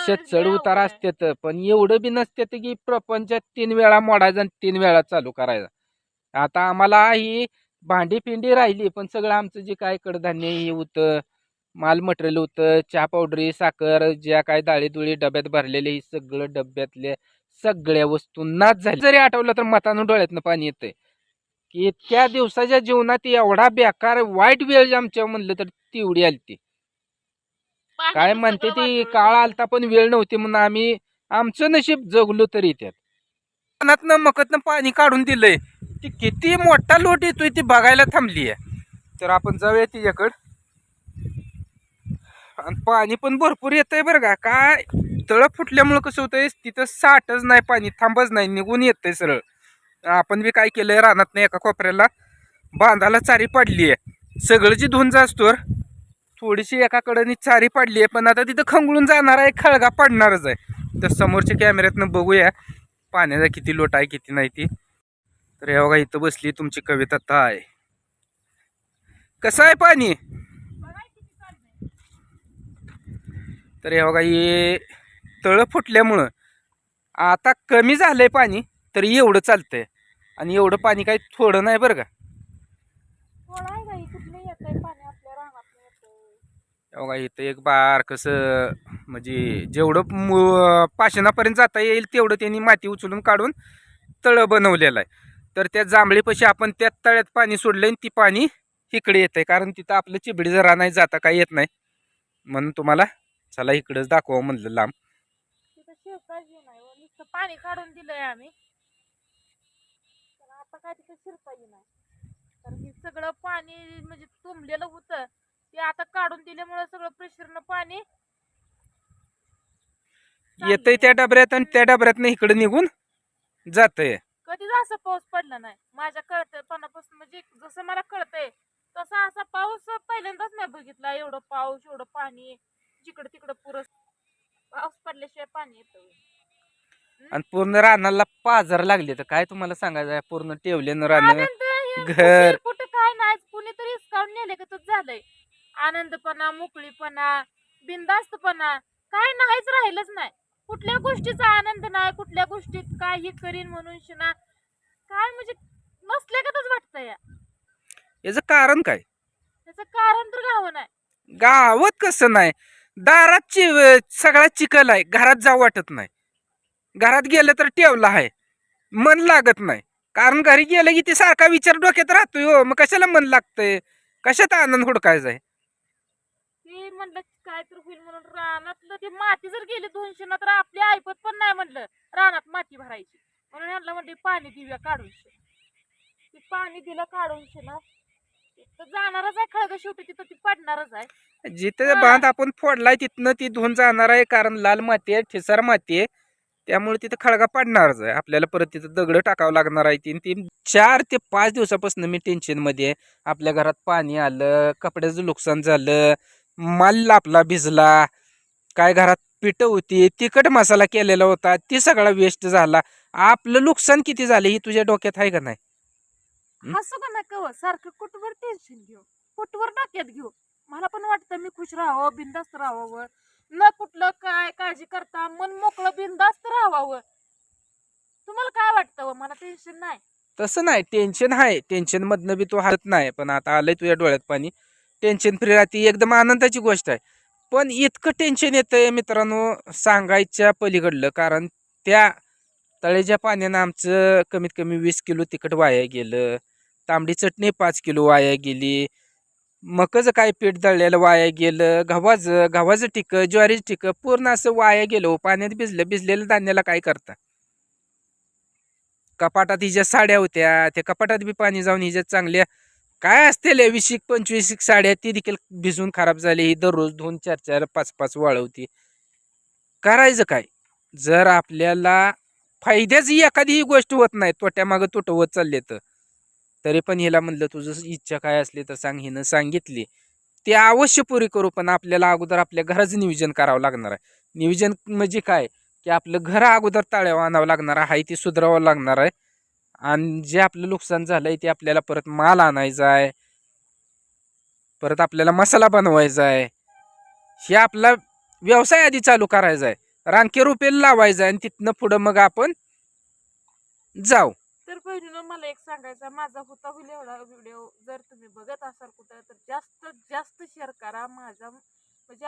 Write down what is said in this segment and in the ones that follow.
आयुष्यात चढ उतार असतात पण एवढं बी नसते की प्रपंचात तीन वेळा मोडायचा आणि तीन वेळा चालू करायचा. आता आम्हाला ही भांडी पिंडी राहिली पण सगळं आमचं जे काय कडधान्य हे होतं माल मटेरियल होतं चहा पावडरी साखर ज्या काय डाळी दुळी डब्यात भरलेले हे सगळं डब्यातल्या सगळ्या वस्तू नाच झाली जरी आठवलं तर मतानं डोळ्यातनं पाणी येतंय. की त्या दिवसाच्या जीवनात एवढा बेकार वाईट वेळ आमच्या म्हणलं तर तेवढी आली ती काय म्हणते ती काळ आलता पण वेळ नव्हती म्हणून आम्ही आमचं नशीब जगलो तरी त्यात. कानातनं मकतनं पाणी काढून दिलंय. ती किती मोठा लोट येतोय ती बघायला थांबली आहे. तर आपण जाऊया तिच्याकडं. आणि पाणी पण भरपूर येतंय बरं का. काय? तळ फुटल्यामुळं कसं होतंय तिथं साठच नाही पाणी थांबच नाही निघून येतंय सरळ. आपण बी काय केलंय रानात नाही एका कोपऱ्याला बांधाला चारी पाडली आहे सगळं जी धुवून जास्तोर थोडीशी एकाकडं चारी पाडली आहे पण आता तिथं खंगळून जाणार आहे खळगा पडणारच आहे. तर समोरच्या कॅमेऱ्यातनं बघूया पाण्याचा किती लोट आहे किती नाही ती. तर हे बघा इथं बसली तुमची कविता ताय कसं आहे पाणी? तर हे बघा हे तळं फुटल्यामुळं आता कमी झालंय पाणी तरी एवढं चालतंय. आणि एवढं पाणी काही थोडं नाही बरं का हे बघा इथं एक बार कसं म्हणजे जेवढं मु- पाषाणापर्यंत जाता येईल तेवढं त्यांनी माती उचलून काढून तळं बनवलेलं आहे. तर त्या जांभळीपाशी आपण त्या तळ्यात पाणी सोडलं आणि ती पाणी इकडे येत आहे कारण तिथं आपलं चिबडी जरा नाही जाता काही येत नाही. म्हणून तुम्हाला चला इकडंच दाखवा म्हणलं लांब. हो. पाणी काढून दिलंय आम्ही. आता काय तिथं सगळं पाणी म्हणजे तुंबलेलं होतं. ते आता काढून दिल्यामुळे सगळं प्रेशरनं पाणी येतंय त्या डबऱ्यात आणि त्या डबऱ्यातनं इकडं निघून जातंय. कधीच असं पाऊस पडला नाही. माझ्या कळतपणापासून म्हणजे जसं मला कळतंय तसा असा पाऊस पहिल्यांदाच नाही बघितला. एवढं पाऊस एवढं पाणी जिकडं तिकडं पुरं पाऊस पडल्याशिवाय पाणी येतं आणि पूर्ण रानाला पाजर लागले तर काय तुम्हाला सांगायचं आहे? पूर्ण ठेवले रानं आनंद हे घर. कुठे- कुठे काय नाही कुणीतरी हिसकावून नेले का तूच झालंय. आनंदपणा मोकळीपणा बिंदास्तपणा काय नाहीच राहिलंच नाही. कुठल्या गोष्टीचा आनंद नाही कुठल्या गोष्टीत काय हे करीन म्हणून शिना. काय म्हणजे नसल्यागतच वाटतंय या. याचं कारण काय? त्याचं कारण तर गावं नाही. गावात कसं नाही? दारात चि सगळा चिखल आहे घरात जाऊ वाटत नाही. घरात गेलं तर ठेवलं आहे मन लागत नाही. कारण घरी गेलं की ते सारखा विचार डोक्यात राहतोय हो मग कशाला मन लागतंय? कशात आनंद हुडकायचा आहे? होईल म्हणलं काय तर होईल म्हणून रानातलं ते माती जर गेली दोनशे ना तर आपली ऐपत पण नाही म्हणलं रानात माती भरायची. म्हणून ह्यांना म्हणते पाणी देऊया काढूनशे. ती पाणी दिलं काढूनशे ना तर जाणारच आहे खळग शेवटी तिथं ती पडणारच आहे. जिथे हा. बांध आपण फोडलाय तिथनं ती धुवून जाणार आहे कारण लाल माती आहे ठिसार माती आहे. त्यामुळे तिथं खळगा पडणारच आहे. आपल्याला परत तिथं दगड टाकावं लागणार आहे तीन तीन चार ते पाच दिवसापासून मी टेन्शनमध्ये आहे. आपल्या घरात पाणी आलं कपड्याचं नुकसान झालं माल आपला भिजला काय घरात पिठं होती तिखट मसाला केलेला होता ती सगळा वेस्ट झाला. आपलं नुकसान किती झालं ही तुझ्या डोक्यात आहे का नाही? हं? हसू का नका सारखं कुठवर टेन्शन घेऊ? कुठवर डोक्यात घेऊ? मला पण वाटतं मी खुश राहावं बिंदास्त राहावं. न कुठलं काय काळजी करता मन मोकळं बिंदास्त राहावं. तुम्हाला काय वाटतं हो? मला टेन्शन नाही. तसं नाही टेन्शन आहे. टेन्शन मधनं बी तो हरत नाही पण आता आलंय तुझ्या डोळ्यात पाणी. टेन्शन फ्री राहते एकदम आनंदाची गोष्ट आहे पण इतकं टेन्शन येतं आहे मित्रांनो सांगायच्या पलीकडलं कारण त्या तळेच्या पाण्यानं आमचं कमीत कमी वीस किलो तिखट वाया गेलं तांबडी चटणी पाच किलो वाया गेली मकचं काय पीठ दळलेलं वाया गेलं गव्हाचं गव्हाचं टिकं ज्वारीचं टिकं पूर्ण असं वाया गेलं हो. पाण्यात भिजलं भिजलेलं धान्याला काय करता कपाटात हिच्या साड्या होत्या त्या कपाटात बी पाणी जाऊन हिज्यात चांगल्या काय असतील वीस एक पंचवीस एक साड्या ती देखील भिजून खराब झाली. ही दररोज दोन चार चार पाच पाच वाळवती. करायचं काय? जर आपल्याला फायद्याची एखादी ही गोष्ट होत नाही तोट्यामागं तोटं होत चालले तर. तरी पण हिला म्हणलं तुझं इच्छा काय असली तर सांग हिनं सांगितली. ते अवश्य पुरी करू पण आपल्याला अगोदर आपल्या घराचं नियोजन करावं लागणार आहे. नियोजन म्हणजे काय? की आपलं घर अगोदर ताळ्यावर आणावं लागणार आहे ते सुधारावं लागणार आहे. आणि जे आपलं नुकसान झालं आहे ते आपल्याला परत माल आणायचा आहे. परत आपल्याला मसाला बनवायचा आहे. हे आपला व्यवसाय आधी चालू करायचा आहे. रानके रुपये लावायचं आणि तिथनं पुढं मग आपण जाऊ. तर बहिणीनं मला एक सांगायचा माझा होता होईल एवढा व्हिडिओ जर तुम्ही बघत असाल कुठं तर जास्त जास्त शेअर करा माझा म्हणजे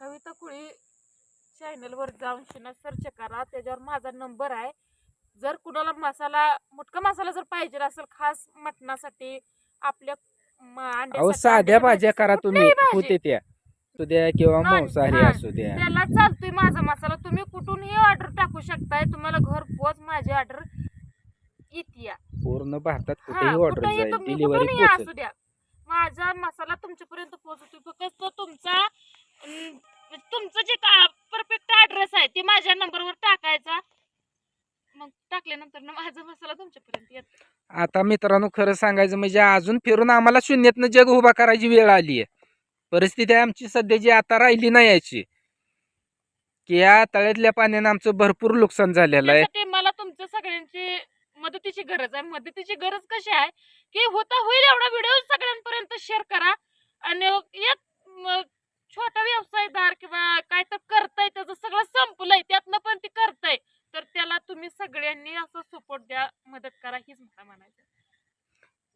कविता कुळी चॅनलवर जाऊन शिना सर्च करा. त्याच्यावर माझा नंबर आहे. जर कुणाला मसाला मुटका मसाला जर पाहिजे असेल खास मटणासाठी आपल्या अहो साध्या भाज्या करा तुम्ही. होते त्या. द्या किंवा मांसाहारी. असू द्या. त्याला चालतोय माझा मसाला. तुम्ही कुठूनही ऑर्डर टाकू शकताय. तुम्हाला घर पोच माझी ऑर्डर येते पूर्ण भारतात हा, कुठेही ऑर्डर जाईल. डिलिव्हरी असू द्या. माझा मसाला तुमच्यापर्यंत पोहोचतो फक्त तुमचा तुमचं जे का परफेक्ट ऍड्रेस आहे ते माझ्या नंबरवर टाकायचा. टाकल्यानंतर ना माझा मसाला तुमच्यापर्यंत येतो आता मित्रांनो खरं सांगायचं म्हणजे अजून फिरून आम्हाला शून्यातनं जग उभा करायची वेळ आली आहे परिस्थिती आमची सध्याची आता राहिली नाही याची की या तळ्यातल्या पाण्यानं आमचं भरपूर नुकसान झालेलं आहे. त्यासाठी मला तुमच्या सगळ्यांची मदतीची गरज आहे. मदतीची गरज कशी आहे? की होता होईल एवढा व्हिडिओ सगळ्यांपर्यंत शेअर करा. आणि एक म, छोटा व्यवसायदार किंवा काय तर करताय त्याचं सगळं संपलंय त्यातनं पण ती करताय तर त्याला तुम्ही सगळ्यांनी असं सपोर्ट द्या मदत करा हीच मला म्हणायचं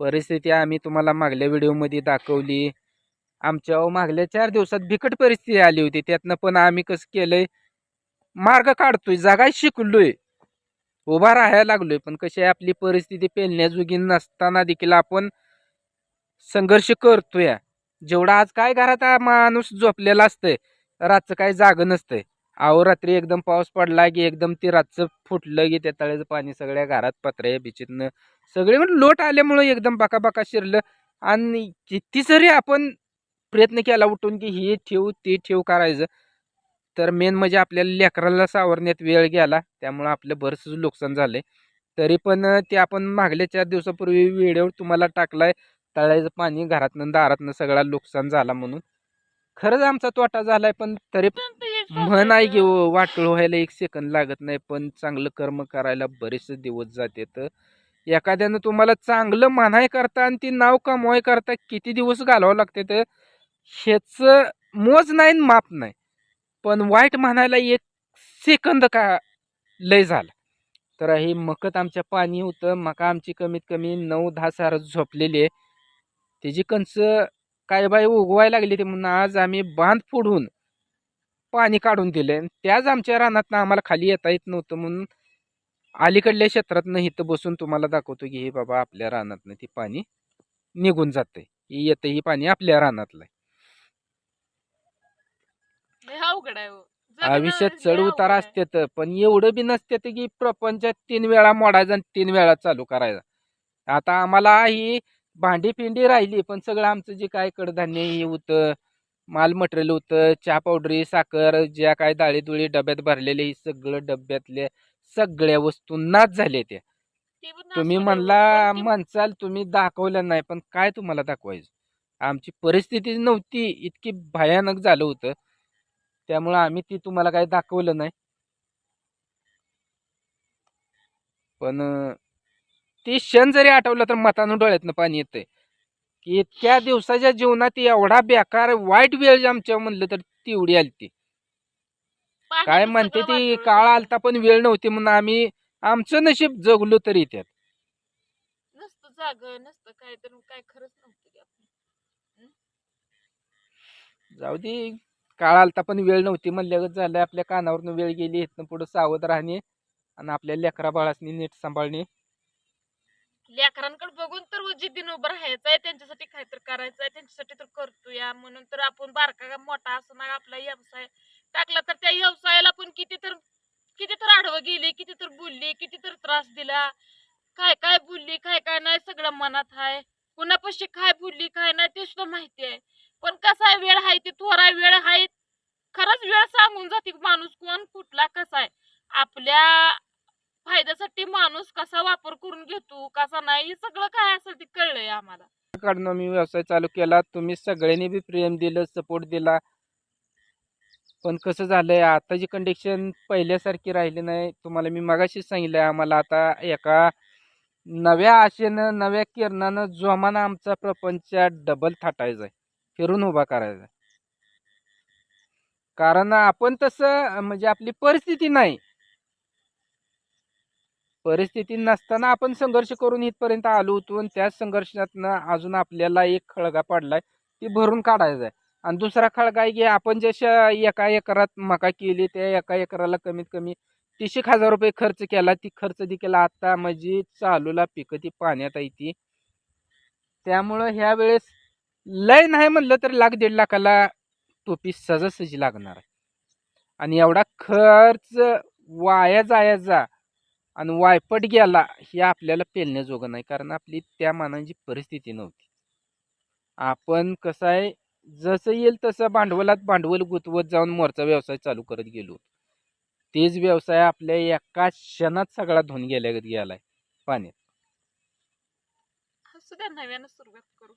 परिस्थिती आम्ही तुम्हाला मागल्या व्हिडिओमध्ये दाखवली. आमच्या मागल्या चार दिवसात बिकट परिस्थिती आली होती. त्यातनं पण आम्ही कसं केलंय मार्ग काढतोय जागा शिकलोय. उभा राहायला लागलोय पण कशी आहे आपली परिस्थिती पेलण्याजोगी नसताना देखील आपण संघर्ष करतोय. जेवढा आज काय घरात माणूस झोपलेला असतंय रातचं काय जागं नसतंय. अहो रात्री एकदम पाऊस पडला की एकदम ते रातचं फुटलं की त्या तळ्याचं पाणी सगळ्या घरात पत्र्या बिचीतनं सगळे म्हणजे लोट आल्यामुळं एकदम बाका शिरलं. आणि किती जरी आपण प्रयत्न केला उठून की हे ठेवू ते ठेवू करायचं तर मेन म्हणजे आपल्याला लेकराला सावरण्यात वेळ गेला. त्यामुळं आपलं बरंच नुकसान झालंय. तरी पण ते आपण मागल्या चार दिवसापूर्वी व्हिडिओ तुम्हाला टाकलाय तळ्याचं पाणी घरातनं दारातनं सगळा नुकसान झाला म्हणून. खरंच आमचा तोटा झालाय पण तरी हे म्हण आहे की सोसायचं. वाटोळ व्हायला एक सेकंद लागत नाही पण चांगलं कर्म करायला बरेचसे दिवस जाते. तर एखाद्यानं तुम्हाला चांगलं म्हणाय करता आणि ती नाव कमवाय करता किती दिवस घालावं लागते तर ह्याचं मोज नाही माप नाही. पण वाईट म्हणायला एक सेकंद का लय झाला. तर हे मकत आमच्या पाणी होतं मका आमची कमीत कमी नऊ दहा सार झोपलेली आहे. त्याची कंच काय बाई उगवायला लागली ते म्हणून आज आम्ही बांध फोडून पाणी काढून दिले त्याच आमच्या रानातनं आम्हाला खाली येता येत नव्हतं म्हणून अलीकडल्या क्षेत्रातनं इथं बसून तुम्हाला दाखवतो की हे बाबा आपल्या रानातनं ती पाणी निघून जाते येतं ही पाणी आपल्या रानातलं हो. आयुष्यात चढ उतार आहे. असतात पण एवढं बी नसतात की प्रपंचात तीन वेळा मोडायचा आणि तीन वेळा चालू करायचा आता आम्हाला ही भांडी पिंडी राहिली पण सगळं आमचं जे काय कडधान्य हे होतं माल मटेरियल होतं चहा पावडरी साखर ज्या काय डाळी दुळी डब्यात भरलेले हे सगळं डब्यातल्या सगळ्या वस्तू नाच झाल्या त्या. तुम्ही. म्हणला म्हणचाल तुम्ही दाखवलं नाही पण काय तुम्हाला दाखवायचं? आमची परिस्थिती नव्हती इतकी भयानक झालं होतं. त्यामुळं आम्ही ती तुम्हाला काही दाखवलं नाही. पण ते क्षण जरी आठवलं तर मतानं डोळ्यातनं पाणी येतंय. की इतक्या दिवसाच्या जीवनात एवढा बेकार वाईट वेळ आमच्या म्हणलं तर तेवढी आली ती काय म्हणते ती काळ. आलता पण वेळ नव्हती म्हणून आम्ही आमचं नशीब जगलो तरी त्यात. नसतं जाग नसतं काय तर काय खरंच नव्हतं. जाऊ दे काळ आलता पण वेळ नव्हती म्हणल्यागत झालं आपल्या कानावरनं वेळ गेली इथनं पुढं सावध राहणे आणि आपल्या लेकरा बाळासनी नीट सांभाळणे. लेकरांकडे बघून तर जिद्दीनं उभं राहायचंय त्यांच्यासाठी काहीतरी करायचंय त्यांच्यासाठी तर करतोया. म्हणून तर आपण बारका मोठा असं ना आपला व्यवसाय टाकला तर त्या व्यवसायाला पण किती तर किती तर आडवं गेली किती तर बोलली किती तर त्रास दिला. काय काय बोलली काय काय नाही सगळं मनात आहे कुणापाशी काय बोलली काय नाही ते सुद्धा माहिती आहे. पण कसा आहे वेळ आहे ती थोडा वेळ आहे खरंच वेळ सांगून जाते माणूस कोण कुठला कसा आहे. आपल्या फायद्यासाठी माणूस कसा वापर करून घेतो कसा नाही हे सगळं काय असेल ते कळलंय आम्हाला. काढणं मी व्यवसाय चालू केला. तुम्ही सगळ्यांनी बी प्रेम दिलं सपोर्ट दिला. पण कसं झालंय आताची कंडिशन पहिल्यासारखी राहिली नाही तुम्हाला मी मगाशीच सांगितलंय आम्हाला आता एका नव्या आशेनं नव्या किरणानं जोमानं आमचा प्रपंच डबल थाटायचा आहे. फिरून उभा करायचा कारण आपण तसं म्हणजे आपली परिस्थिती नाही. परिस्थिती नसताना आपण संघर्ष करून इथपर्यंत आलो होतो आणि त्याच संघर्षातनं अजून आपल्याला एक खळगा पडलाय ती भरून काढायचा आहे. आणि दुसरा खळगा आहे की आपण जशा एका एकरात मका केली त्या एका एकराला कमीत कमी तीस एक हजार रुपये खर्च केला. ती खर्च देखील आता म्हणजे चालूला पिकं ती पाण्यात आहे ती. त्यामुळं ह्या वेळेस लय नाही म्हणलं तर लाख दीड लाखाला टोपी सहजासहजी लागणार आहे. आणि एवढा खर्च वाया जायचा आणि वायपट गेला हे आपल्याला पेलण्याजोगं नाही कारण आपली त्या मानाची परिस्थिती नव्हती. आपण कसं आहे जसं येईल तसं भांडवलात भांडवल गुंतवत जाऊन मोरचा व्यवसाय चालू करत गेलो तेच व्यवसाय आपल्या एका क्षणात सगळा धुवून गेल्या गेलाय पाण्यात. असू नव्यानं सुरुवात करू.